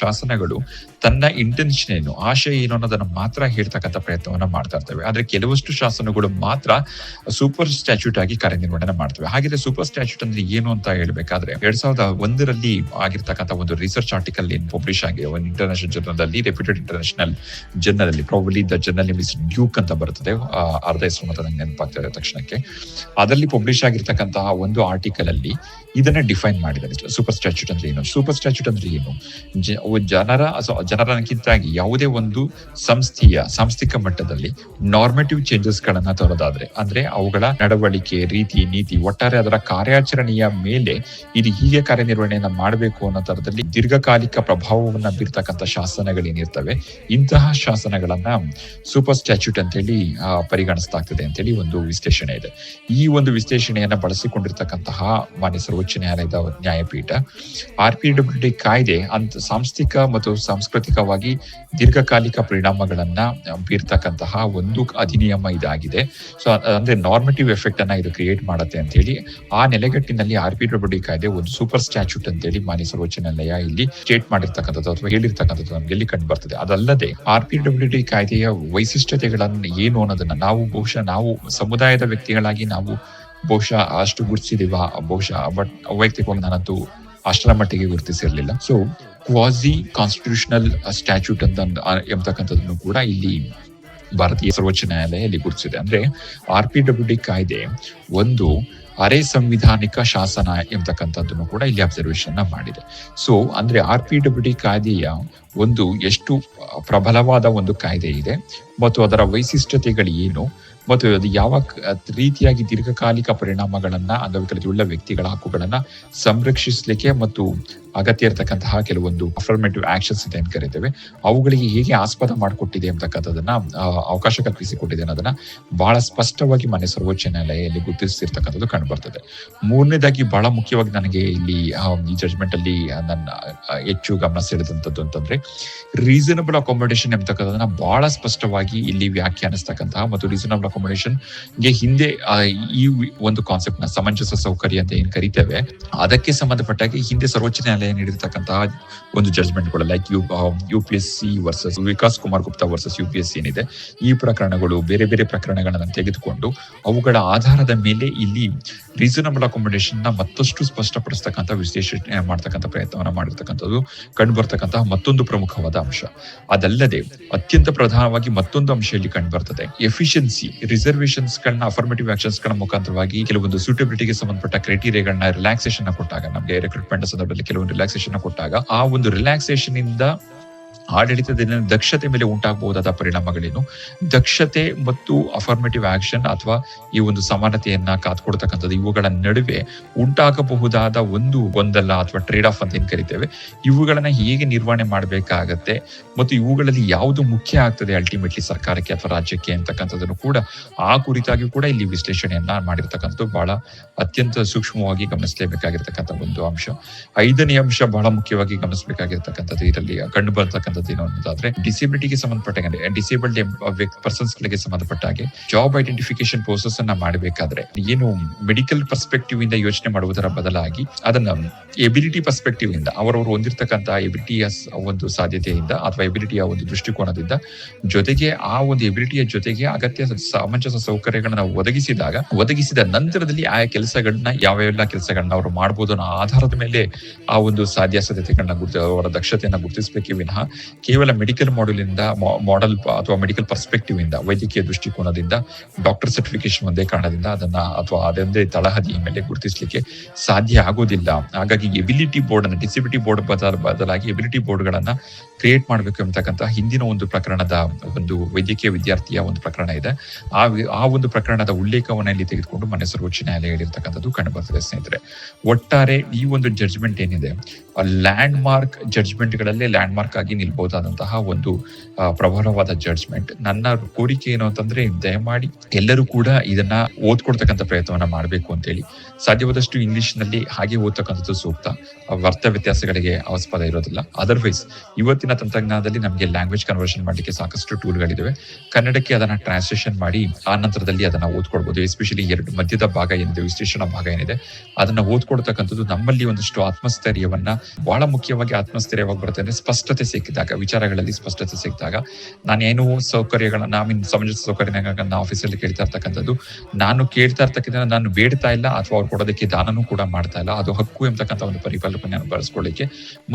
Speaker 5: ಶಾಸನಗಳು ತನ್ನ ಇಂಟೆನ್ಷನ್ ಏನು? ಆಶಯ ಏನು ಅನ್ನೋದನ್ನ ಮಾತ್ರ ಹೇಳ್ತಕ್ಕಂಥ ಪ್ರಯತ್ನವನ್ನ ಮಾಡ್ತಾ ಇರ್ತವೆ. ಆದ್ರೆ ಕೆಲವಷ್ಟು ಶಾಸನಗಳು ಮಾತ್ರ ಸೂಪರ್ ಸ್ಟ್ಯಾಚ್ಯೂಟ್ ಆಗಿ ಕಾರ್ಯನಿರ್ವಹಣೆ ಮಾಡ್ತವೆ. ಹಾಗಿದ್ರೆ ಸೂಪರ್ ಸ್ಟ್ಯಾಚ್ಯೂಟ್ ಅಂದ್ರೆ ಏನು ಅಂತ ಹೇಳ್ಬೇಕಾದ್ರೆ, ಎರಡ್ ಸಾವಿರದ ಒಂದರಲ್ಲಿ ಆಗಿರ್ತಕ್ಕಂಥ ಒಂದು ರಿಸರ್ಚ್ ಆರ್ಟಿಕಲ್ ಏನ್ ಪಬ್ಲಿಷ್ ಆಗಿದೆ ಒಂದು ಇಂಟರ್ನ್ಯಾಷನಲ್ ಜರ್ನಲ್ ಅಲ್ಲಿ ರೆಪ್ಯೂಟೆಡ್ ಇಂಟರ್ನ್ಯಾಷನಲ್ ಜರ್ನಲ್ ಅಲ್ಲಿ probably the journal miss duke ಅಂತ ಬರ್ತದೆ ಅರ್ಧ ಹೆಸರು ಮಾತ್ರ ನಂಗೆ ನೆನಪಾಗ್ತದೆ ತಕ್ಷಣಕ್ಕೆ. ಅದರಲ್ಲಿ ಪಬ್ಲಿಷ್ ಆಗಿರ್ತಕ್ಕಂತಹ ಒಂದು ಆರ್ಟಿಕಲ್ ಅಲ್ಲಿ ಇದನ್ನ ಡಿಫೈನ್ ಮಾಡಿದ್ದಾರೆ. ಸೂಪರ್ ಸ್ಟ್ಯಾಚ್ಯೂಟ್ ಅಂದ್ರೆ ಏನು? ಸೂಪರ್ ಸ್ಟ್ಯಾಚ್ಯೂಟ್ ಅಂದ್ರೆ ಏನು? ಜನರ ಅಥವಾ ಜನರಕ್ಕಿಂತಾಗಿ ಯಾವುದೇ ಒಂದು ಸಂಸ್ಥೆಯ, ಸಾಂಸ್ಥಿಕ ಮಟ್ಟದಲ್ಲಿ ನಾರ್ಮೇಟಿವ್ ಚೇಂಜಸ್ ಗಳನ್ನ ತರೋದಾದ್ರೆ, ಅಂದ್ರೆ ಅವುಗಳ ನಡವಳಿಕೆ, ರೀತಿ, ನೀತಿ ಒಟ್ಟಾರೆ ಅದರ ಕಾರ್ಯಾಚರಣೆಯ ಮೇಲೆ ಇದು ಹೀಗೆ ಕಾರ್ಯನಿರ್ವಹಣೆಯನ್ನ ಮಾಡಬೇಕು ಅನ್ನೋ ತರದಲ್ಲಿ ದೀರ್ಘಕಾಲಿಕ ಪ್ರಭಾವವನ್ನ ಬೀರ್ತಕ್ಕಂಥ ಶಾಸನಗಳೇನಿರ್ತವೆ, ಇಂತಹ ಶಾಸನಗಳನ್ನ ಸೂಪರ್ ಸ್ಟ್ಯಾಚ್ಯೂಟ್ ಅಂತ ಹೇಳಿ ಪರಿಗಣಿಸ್ತಾ ಆಗ್ತದೆ ಅಂತ ಹೇಳಿ ಒಂದು ವಿಶ್ಲೇಷಣೆ ಇದೆ. ಈ ಒಂದು ವಿಶ್ಲೇಷಣೆಯನ್ನ ಬಳಸಿಕೊಂಡಿರ್ತಕ್ಕಂತಹ ಮಾನ್ಯ ಸರ್ವೋಚ್ಚ ನ್ಯಾಯಾಲಯದ ನ್ಯಾಯಪೀಠ, ಆರ್ ಪಿ ಡಬ್ಲ್ಯೂ ಡಿ ಕಾಯ್ದೆ ಅಂತ ಸಾಂಸ್ಥಿಕ ಮತ್ತು ಸಾಂಸ್ಕೃತಿಕವಾಗಿ ದೀರ್ಘಕಾಲಿಕ ಪರಿಣಾಮಗಳನ್ನ ಬೀರ್ತಕ್ಕಂತಹ ಒಂದು ಅಧಿನಿಯಮ ಇದಾಗಿದೆ. ಸೊ ಅಂದ್ರೆ ನಾರ್ಮೇಟಿವ್ ಎಫೆಕ್ಟ್ ಅನ್ನ ಇದು ಕ್ರಿಯೇಟ್ ಮಾಡುತ್ತೆ ಅಂತ ಹೇಳಿ ಆ ನೆಲೆಗಟ್ಟಿನಲ್ಲಿ ಆರ್ ಪಿ ಡಬ್ಲ್ಯೂ ಕಾಯ್ದೆ ಒಂದು ಸೂಪರ್ ಸ್ಟ್ಯಾಚ್ಯೂಟ್ ಅಂತ ಹೇಳಿ ಮಾನ್ಯ ಸರ್ವೋಚ್ಚ ನ್ಯಾಯಾಲಯ ಇಲ್ಲಿ ಸ್ಟೇಟ್ ಮಾಡಿರ್ತಕ್ಕಂಥದ್ದು ಅಥವಾ ಹೇಳಿರ್ತಕ್ಕಂಥದ್ದು ನಮ್ಗೆ ಇಲ್ಲಿ ಕಂಡು ಬರ್ತದೆ. ಅದಲ್ಲದೆ ಆರ್ ಪಿ ಡಬ್ಲ್ಯೂ ಡಿ ಕಾಯ್ದೆಯ ವೈಶಿಷ್ಟ್ಯತೆಗಳನ್ನ ಏನು ಅನ್ನೋದನ್ನ ನಾವು ಬಹುಶಃ ನಾವು ಸಮುದಾಯದ ವ್ಯಕ್ತಿಗಳಾಗಿ ನಾವು ಬಹುಶಃ ಅಷ್ಟು ಗುರುತಿಸಿದೀವ, ಬಹುಶಃ ಬಟ್ ವೈಯಕ್ತಿಕವಾಗಿ ನಾನಂತೂ ಅಷ್ಟರ ಮಟ್ಟಿಗೆ ಗುರುತಿಸಿರ್ಲಿಲ್ಲ. ಸೊ ಕ್ವಾಸಿ ಕಾನ್ಸ್ಟಿಟ್ಯೂಷನಲ್ ಸ್ಟ್ಯಾಚ್ಯೂಟ್ ಅಂತ ಎಂಬತಕ್ಕಂಥದ್ದನ್ನು ಕೂಡ ಇಲ್ಲಿ ಭಾರತೀಯ ಸರ್ವೋಚ್ಚ ನ್ಯಾಯಾಲಯ ಇಲ್ಲಿ ಗುರುತಿಸಿದೆ. ಅಂದ್ರೆ ಆರ್ ಪಿ ಡಬ್ಲ್ಯೂ ಡಿ ಕಾಯ್ದೆ ಒಂದು ಅರೆ ಸಂವಿಧಾನಿಕ ಶಾಸನ ಎಂಬತಕ್ಕಂಥದ್ದನ್ನು ಕೂಡ ಇಲ್ಲಿ ಅಬ್ಸರ್ವೇಷನ್ ಮಾಡಿದೆ. ಸೊ ಅಂದ್ರೆ ಆರ್ ಪಿ ಡಬ್ಲ್ಯೂ ಡಿ ಕಾಯ್ದೆಯ ಒಂದು ಎಷ್ಟು ಪ್ರಬಲವಾದ ಒಂದು ಕಾಯ್ದೆ ಇದೆ, ಮತ್ತು ಅದರ ವೈಶಿಷ್ಟ್ಯತೆಗಳು ಏನು, ಮತ್ತು ಅದು ಯಾವ ರೀತಿಯಾಗಿ ದೀರ್ಘಕಾಲಿಕ ಪರಿಣಾಮಗಳನ್ನ, ಅಂಗವಿಕಲತೆಯುಳ್ಳ ವ್ಯಕ್ತಿಗಳ ಹಕ್ಕುಗಳನ್ನ ಸಂರಕ್ಷಿಸಲಿಕ್ಕೆ ಮತ್ತು ಅಗತ್ಯ ಇರತಕ್ಕಂತಹ ಕೆಲವೊಂದು ಅಫರ್ಮೇಟಿವ್ ಆಕ್ಷನ್ಸ್ ಅಂತ ಏನ್ ಕರಿತೇವೆ, ಅವುಗಳಿಗೆ ಹೇಗೆ ಆಸ್ಪದ ಮಾಡಿಕೊಟ್ಟಿದೆ ಅಂತಕ್ಕಂಥದನ್ನ ಅವಕಾಶ ಕಲ್ಪಿಸಿಕೊಟ್ಟಿದೆ ಅನ್ನೋದನ್ನ ಬಹಳ ಸ್ಪಷ್ಟವಾಗಿ ಮನೆ ಸರ್ವೋಚ್ಚ ನ್ಯಾಯಾಲಯದಲ್ಲಿ ಗುರುತಿಸಿರ್ತಕ್ಕಂಥದ್ದು ಕಂಡು ಬರ್ತದೆ ಮೂರನೇದಾಗಿ ಬಹಳ ಮುಖ್ಯವಾಗಿ ನನಗೆ ಇಲ್ಲಿ ಈ ಜಡ್ಜ್ಮೆಂಟ್ ಅಲ್ಲಿ ನನ್ನ ಹೆಚ್ಚು ಗಮನ ಸೆಳೆದಂತದ್ದು ಅಂತಂದ್ರೆ ರೀಸನಬಲ್ ಅಕಾಮಿಡೇಷನ್ ಎಂಬತಕ್ಕಂಥದನ್ನ ಬಹಳ ಸ್ಪಷ್ಟವಾಗಿ ಇಲ್ಲಿ ವ್ಯಾಖ್ಯಾನಿಸ್ತಕ್ಕಂತಹ ಮತ್ತು ರೀಸನಬಲ್ ಅಕಾಮಿಡೇಷನ್ಗೆ ಹಿಂದೆ ಈ ಒಂದು ಕಾನ್ಸೆಪ್ಟ್ನ ಸಮಂಜಸ ಸೌಕರ್ಯ ಅಂತ ಏನ್ ಕರಿತೇವೆ, ಅದಕ್ಕೆ ಸಂಬಂಧಪಟ್ಟಾಗಿ ಹಿಂದೆ ಸರ್ವೋಚ್ಚ ನ್ಯಾಯಾಲಯ ನೀಡಿರ್ತಕ್ಕಂತಹ ಒಂದು ಜಡ್ಜ್ಮೆಂಟ್ಗಳು like U U P S C versus Vikas Kumar Gupta versus U P S C ಏನಿದೆ, ಈ ಪ್ರಕರಣಗಳು ಬೇರೆ ಬೇರೆ ಪ್ರಕರಣಗಳನ್ನು ತೆಗೆದುಕೊಂಡು, ಅವುಗಳ ಆಧಾರದ ಮೇಲೆ ಇಲ್ಲಿ ರೀಸನಬಲ್ ಅಕಾಮಿಡೇಷನ್ನ ಮತ್ತಷ್ಟು ಸ್ಪಷ್ಟಪಡಿಸ್ತಕ್ಕಂಥ ವಿಶ್ಲೇಷಣೆ ಮಾಡ್ತಕ್ಕಂಥ ಪ್ರಯತ್ನವನ್ನು ಮಾಡಿರ್ತಕ್ಕಂಥದ್ದು ಕಂಡು ಬರ್ತಕ್ಕಂತಹ ಮತ್ತೊಂದು ಪ್ರಮುಖವಾದ ಅಂಶ. ಅದಲ್ಲದೆ ಅತ್ಯಂತ ಪ್ರಧಾನವಾಗಿ ಮತ್ತೊಂದು ಅಂಶ ಇಲ್ಲಿ ಕಂಡು ಬರ್ತದೆ ಎಫಿಷಿಯನ್ಸಿ ರಿಸರ್ವೇಶನ್ಸ್ ಗಳನ್ನ ಅಫರ್ಮೇಟಿವ್ ಆಕ್ಷನ್ಸ್ಗಳ ಮುಖಾಂತರವಾಗಿ ಕೆಲವೊಂದು ಸೂಟಬಿಲಿಟಿಗೆ ಸಂಬಂಧಪಟ್ಟ ಕ್ರೈಟೀರಿಯಾಗಳನ್ನ ರಿಲ್ಯಾಕ್ಸೇಷನ್ ಕೊಟ್ಟಾಗ ನಮಗೆ ರಿಕ್ರೂಟ್ಮೆಂಟ್ ಸಂದರ್ಭದಲ್ಲಿ ಕೆಲವೊಂದು ರಿಲ್ಯಾಕ್ಸೇಷನ್ ಕೊಟ್ಟಾಗ ಆ ಒಂದು ರಿಲ್ಯಾಕ್ಸೇಷನ್ ಇಂದ ಆಡಳಿತದ ದಕ್ಷತೆ ಮೇಲೆ ಉಂಟಾಗಬಹುದಾದ ಪರಿಣಾಮಗಳೇನು? ದಕ್ಷತೆ ಮತ್ತು ಅಫರ್ಮೇಟಿವ್ ಆಕ್ಷನ್ ಅಥವಾ ಈ ಒಂದು ಸಮಾನತೆಯನ್ನ ಕಾತ್ಕೊಡ್ತಕ್ಕಂಥದ್ದು ಇವುಗಳ ನಡುವೆ ಉಂಟಾಗಬಹುದಾದ ಒಂದು ಗೊಂದಲ ಅಥವಾ ಟ್ರೇಡ್ ಆಫ್ ಅಂತ ಏನ್ ಕರಿತೇವೆ? ಇವುಗಳನ್ನ ಹೇಗೆ ನಿರ್ವಹಣೆ ಮಾಡಬೇಕಾಗತ್ತೆ? ಮತ್ತು ಇವುಗಳಲ್ಲಿ ಯಾವುದು ಮುಖ್ಯ ಆಗ್ತದೆ ಅಲ್ಟಿಮೇಟ್ಲಿ ಸರ್ಕಾರಕ್ಕೆ ಅಥವಾ ರಾಜ್ಯಕ್ಕೆ ಅಂತಕ್ಕಂಥದ್ದನ್ನು ಕೂಡ ಆ ಕುರಿತಾಗಿ ಕೂಡ ಇಲ್ಲಿ ವಿಶ್ಲೇಷಣೆಯನ್ನ ಮಾಡಿರ್ತಕ್ಕಂಥದ್ದು ಬಹಳ ಅತ್ಯಂತ ಸೂಕ್ಷ್ಮವಾಗಿ ಗಮನಿಸಲೇಬೇಕಾಗಿರ್ತಕ್ಕಂಥ ಒಂದು ಅಂಶ. ಐದನೇ ಅಂಶ ಬಹಳ ಮುಖ್ಯವಾಗಿ ಗಮನಿಸಬೇಕಾಗಿರ್ತಕ್ಕಂಥದ್ದು ಇದರಲ್ಲಿ ಕಂಡು ಬರ್ತಕ್ಕಂಥದ್ದು ಏನು ಅನ್ನೋದಾದ್ರೆ ಡಿಸೇಬಿಲಿಟಿಗೆ ಸಂಬಂಧಪಟ್ಟ ಡಿಸೇಬಲ್ಡ್ ಪರ್ಸನ್ಸ್ ಗಳಿಗೆ ಸಂಬಂಧಪಟ್ಟ ಹಾಗೆ ಜಾಬ್ ಐಡೆಂಟಿಫಿಕೇಶನ್ ಪ್ರೋಸೆಸ್ ಅನ್ನ ಮಾಡಬೇಕಾದ್ರೆ ಏನು ಮೆಡಿಕಲ್ ಪರ್ಸ್ಪೆಕ್ಟಿವ್ ಇಂದ ಯೋಚನೆ ಮಾಡುವುದರ ಬದಲಾಗಿ ಅದನ್ನ ಎಬಿಲಿಟಿ ಪರ್ಸ್ಪೆಕ್ಟಿವ್ ಇಂದ, ಅವರವರು ಹೊಂದಿರತಕ್ಕಂತಹ ಎಬಿಲಿಟಿಯ ಒಂದು ಸಾಧ್ಯತೆಯಿಂದ ಅಥವಾ ಎಬಿಲಿಟಿಯ ಒಂದು ದೃಷ್ಟಿಕೋನದಿಂದ ಜೊತೆಗೆ ಆ ಒಂದು ಎಬಿಲಿಟಿಯ ಜೊತೆಗೆ ಅಗತ್ಯ ಸಮಂಜಸ ಸೌಕರ್ಯಗಳನ್ನ ಒದಗಿಸಿದಾಗ, ಒದಗಿಸಿದ ನಂತರದಲ್ಲಿ ಆ ಕೆಲಸಗಳನ್ನ ಯಾವೆಲ್ಲ ಕೆಲಸಗಳನ್ನ ಅವರು ಮಾಡಬಹುದು ಅನ್ನೋ ಆಧಾರದ ಮೇಲೆ ಆ ಒಂದು ಸಾಧ್ಯ ಸಾಧ್ಯತೆಗಳನ್ನ ಗುರುತಿಸ ಅವರ ದಕ್ಷತೆಯನ್ನ ಗುರುತಿಸಬೇಕೇ ವಿನಃ ಕೇವಲ ಮೆಡಿಕಲ್ ಮಾಡೆಲ್ ಇಂದ ಮಾಡೆಲ್ ಅಥವಾ ಮೆಡಿಕಲ್ ಪರ್ಸ್ಪೆಕ್ಟಿವ್ ಇಂದ, ವೈದ್ಯಕೀಯ ದೃಷ್ಟಿಕೋನದಿಂದ ಡಾಕ್ಟರ್ ಸರ್ಟಿಫಿಕೇಶನ್ ಒಂದೇ ಕಾರಣದಿಂದ ಅದನ್ನ, ಅಥವಾ ಅದೊಂದೇ ತಳಹದಿ ಮೇಲೆ ಗುರುತಿಸಲಿಕ್ಕೆ ಸಾಧ್ಯ ಆಗೋದಿಲ್ಲ. ಹಾಗಾಗಿ ಎಬಿಲಿಟಿ ಬೋರ್ಡ್ ಅನ್ನ ಡಿಸಿಬಿಲಿಟಿ ಬೋರ್ಡ್ ಬದಲ, ಬದಲಾಗಿ ಎಬಿಲಿಟಿ ಬೋರ್ಡ್ ಗಳನ್ನ ಕ್ರಿಯೇಟ್ ಮಾಡಬೇಕು ಎಂಬತಕ್ಕಂತಹ ಹಿಂದಿನ ಒಂದು ಪ್ರಕರಣದ ಒಂದು ವೈದ್ಯಕೀಯ ವಿದ್ಯಾರ್ಥಿಯ ಒಂದು ಪ್ರಕರಣ ಇದೆ. ಆ ಆ ಒಂದು ಪ್ರಕರಣದ ಉಲ್ಲೇಖವನ್ನ ಇಲ್ಲಿ ತೆಗೆದುಕೊಂಡು ಮನೆ ಸರ್ವೋಚ್ಚ ನ್ಯಾಯಾಲಯ ಹೇಳಿರ್ತಕ್ಕಂಥದ್ದು ಕಂಡು ಬರ್ತದೆ ಸ್ನೇಹಿತರೆ. ಒಟ್ಟಾರೆ ಈ ಒಂದು ಜಡ್ಜ್ಮೆಂಟ್ ಏನಿದೆ? ಲ್ಯಾಂಡ್ ಮಾರ್ಕ್ ಜಡ್ಜ್ಮೆಂಟ್ ಗಳಲ್ಲೇ ಲ್ಯಾಂಡ್ ಮಾರ್ಕ್ ಆಗಿ ನಿಲ್ಬೇಕು ಮಾಡಬಹುದಾದಂತಹ ಒಂದು ಪ್ರಬಲವಾದ ಜಡ್ಜ್ಮೆಂಟ್ ನನ್ನ ಕೋರಿಕೆ ಏನು ಅಂತಂದ್ರೆ ದಯಮಾಡಿ ಎಲ್ಲರೂ ಕೂಡ ಇದನ್ನ ಓದ್ಕೊಡ್ತಕ್ಕಂಥ ಪ್ರಯತ್ನವನ್ನ ಮಾಡಬೇಕು ಅಂತೇಳಿ. ಸಾಧ್ಯವಾದಷ್ಟು ಇಂಗ್ಲಿಷ್ನಲ್ಲಿ ಹಾಗೆ ಓದ್ತಕ್ಕಂಥದ್ದು ಸೂಕ್ತ. ವರ್ತ ವ್ಯತ್ಯಾಸಗಳಿಗೆ ಅವಸ್ಪದ ಇರೋದಿಲ್ಲ. ಅದರ್ವೈಸ್ ಇವತ್ತಿನ ತಂತ್ರಜ್ಞಾನದಲ್ಲಿ ನಮಗೆ ಲ್ಯಾಂಗ್ವೇಜ್ ಕನ್ವರ್ಷನ್ ಮಾಡಲಿಕ್ಕೆ ಸಾಕಷ್ಟು ಟೂಲ್ಗಳಿದಾವೆ ಕನ್ನಡಕ್ಕೆ ಅದನ್ನ ಟ್ರಾನ್ಸ್ಲೇಷನ್ ಮಾಡಿ, ಆ ನಂತರದಲ್ಲಿ ಅದನ್ನ ಓದ್ಕೊಡ್ಬೋದು. ಎಸ್ಪೆಷಲಿ ಎರಡು, ಮಧ್ಯದ ಭಾಗ ಏನಿದೆ, ವಿಶ್ಲೇಷಣ ಭಾಗ ಏನಿದೆ, ಅದನ್ನ ಓದ್ಕೊಡ್ತಕ್ಕಂಥದ್ದು ನಮ್ಮಲ್ಲಿ ಒಂದಷ್ಟು ಆತ್ಮಸ್ಥೈರ್ಯವನ್ನ ಬಹಳ ಮುಖ್ಯವಾಗಿ ಆತ್ಮಸ್ಥೈರ್ಯವಾಗಿ ಬರುತ್ತೆ ಅಂದ್ರೆ ಸ್ಪಷ್ಟತೆ ಸಿಕ್ಕಿದಾಗ. ವಿಚಾರಗಳಲ್ಲಿ ಸ್ಪಷ್ಟತೆ ಸಿಕ್ಕಿದಾಗ, ನಾನು ಸೌಕರ್ಯಗಳನ್ನ ಮೀನ್ ಸಮಂಜಸ ಸೌಕರ್ಯ ನನ್ನ ಆಫೀಸಲ್ಲಿ ಕೇಳ್ತಾ ಇರ್ತಕ್ಕಂಥದ್ದು, ನಾನು ಕೇಳ್ತಾ ಇರ್ತಕ್ಕಂಥ ನಾನು ಬೇಡ್ತಾ ಇಲ್ಲ, ಅಥವಾ ಅವ್ರು ಕೊಡೋದಕ್ಕೆ ದಾನನೂ ಕೂಡ ಮಾಡ್ತಾ ಇಲ್ಲ. ಅದು ಹಕ್ಕು ಎಂಬತಕ್ಕಂಥ ಒಂದು ಪರಿಕಲ್ಪನೆಯನ್ನು ಬಳಸ್ಕೊಳ್ಳಿಕ್ಕೆ,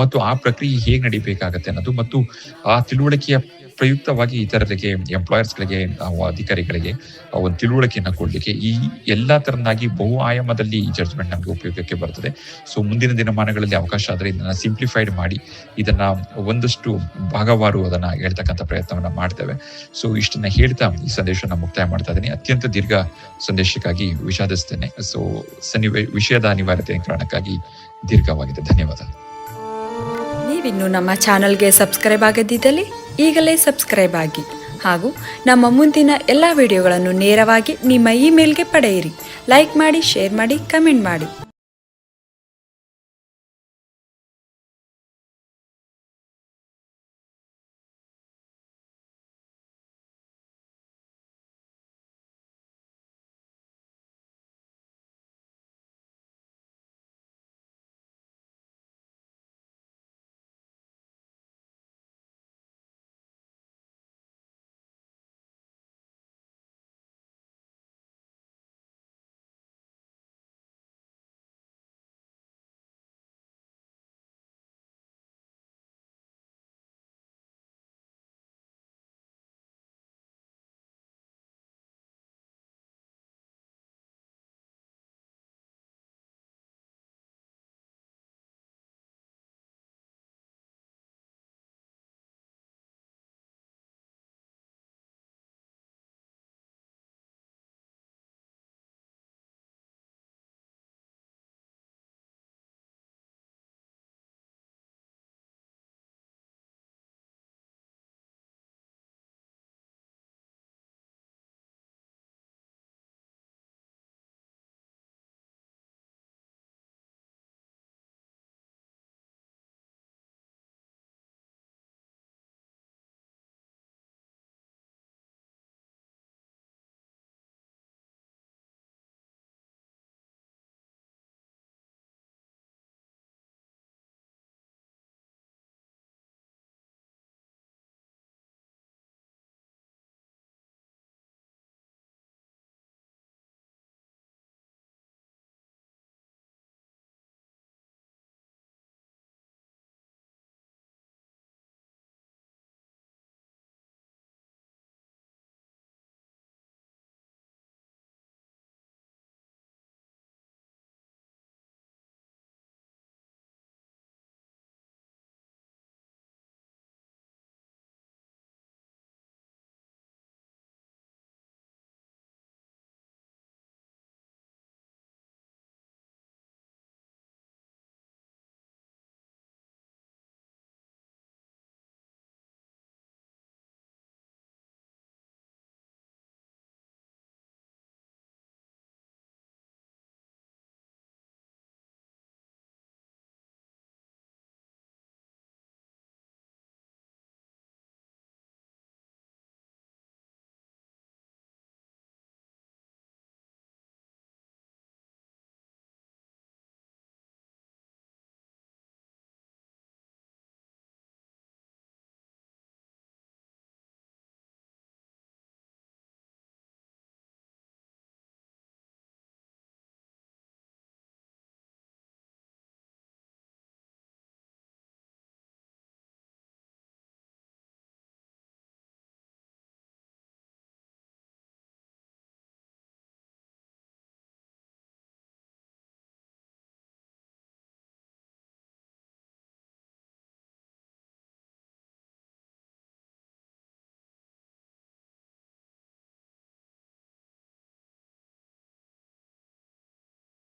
Speaker 5: ಮತ್ತು ಆ ಪ್ರಕ್ರಿಯೆ ಹೇಗೆ ನಡಿಬೇಕಾಗತ್ತೆ ಅನ್ನೋದು, ಮತ್ತು ಆ ತಿಳುವಳಿಕೆಯ ಪ್ರಯುಕ್ತವಾಗಿ ಇತರರಿಗೆ ಎಂಪ್ಲಾಯರ್ಸ್ಗಳಿಗೆ ನಾವು ಅಧಿಕಾರಿಗಳಿಗೆ ಒಂದು ತಿಳುವಳಿಕೆಯನ್ನು ಕೊಡ್ಲಿಕ್ಕೆ ಈ ಎಲ್ಲಾ ತರನಾಗಿ ಬಹು ಆಯಾಮದಲ್ಲಿ ಈ ಜಡ್ಜ್ಮೆಂಟ್ ನಮಗೆ ಉಪಯೋಗಕ್ಕೆ ಬರ್ತದೆ. ಸೊ ಮುಂದಿನ ದಿನಮಾನಗಳಲ್ಲಿ ಅವಕಾಶ ಆದ್ರೆ ಇದನ್ನ ಸಿಂಪ್ಲಿಫೈಡ್ ಮಾಡಿ, ಇದನ್ನ ಒಂದಷ್ಟು ಭಾಗವಾರು ಅದನ್ನ ಹೇಳ್ತಕ್ಕಂಥ ಪ್ರಯತ್ನವನ್ನ ಮಾಡ್ತೇವೆ. ಸೊ ಇಷ್ಟನ್ನ ಹೇಳ್ತಾ ಈ ಸಂದೇಶನ ಮುಕ್ತಾಯ ಮಾಡ್ತಾ ಇದ್ದೀನಿ. ಅತ್ಯಂತ ದೀರ್ಘ ಸಂದೇಶಕ್ಕಾಗಿ ವಿಷಾದಿಸ್ತೇನೆ. ಸೊ ಸನ್ನಿವೇ ವಿಷಯದ ಅನಿವಾರ್ಯತೆ ಕಾರಣಕ್ಕಾಗಿ ದೀರ್ಘವಾಗಿದೆ. ಧನ್ಯವಾದ.
Speaker 2: ನೀವಿನ್ನು ನಮ್ಮ ಚಾನಲ್ಗೆ ಸಬ್ಸ್ಕ್ರೈಬ್ ಆಗದಿದ್ದಲ್ಲಿ ಈಗಲೇ ಸಬ್ಸ್ಕ್ರೈಬ್ ಆಗಿ. ಹಾಗೂ ನಮ್ಮ ಮುಂದಿನ ಎಲ್ಲ ವಿಡಿಯೋಗಳನ್ನು ನೇರವಾಗಿ ನಿಮ್ಮ ಇಮೇಲ್ಗೆ ಪಡೆಯಿರಿ. ಲೈಕ್ ಮಾಡಿ, ಶೇರ್ ಮಾಡಿ, ಕಮೆಂಟ್ ಮಾಡಿ.